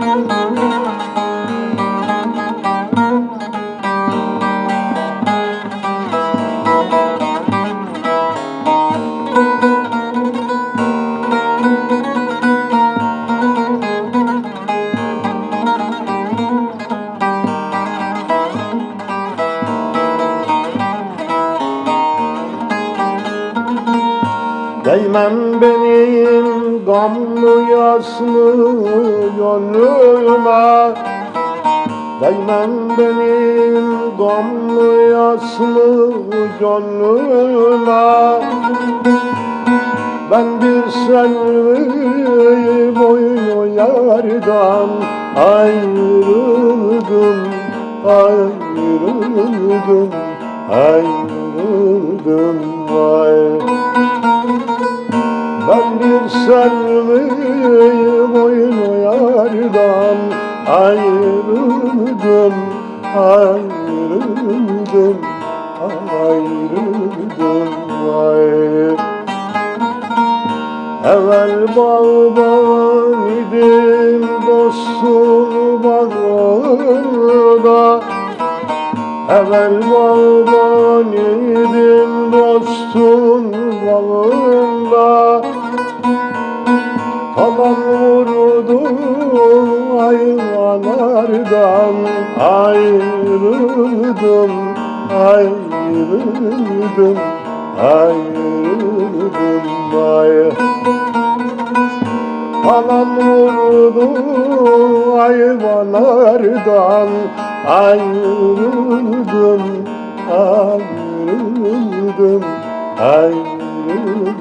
Thank you. Değmem benim gamlı yaslı gönlüme. Değmem benim gamlı yaslı gönlüme. Ben bir selvi boynu yardan ayrıldım Ayrıldım, ayrıldım ben selvi boynu yardan ayrıldım, ayrıldım, ayrıldım. Vay. Evvel bağban idim dostum bağında Evvel bağban idim dostum bağında Talan vurdu hayvanlardan ayrıldım, ayrıldım, ayrıldım ay. Talan vurdu hayvanlardan ayrıldım, ayrıldım, ayrıldım ay.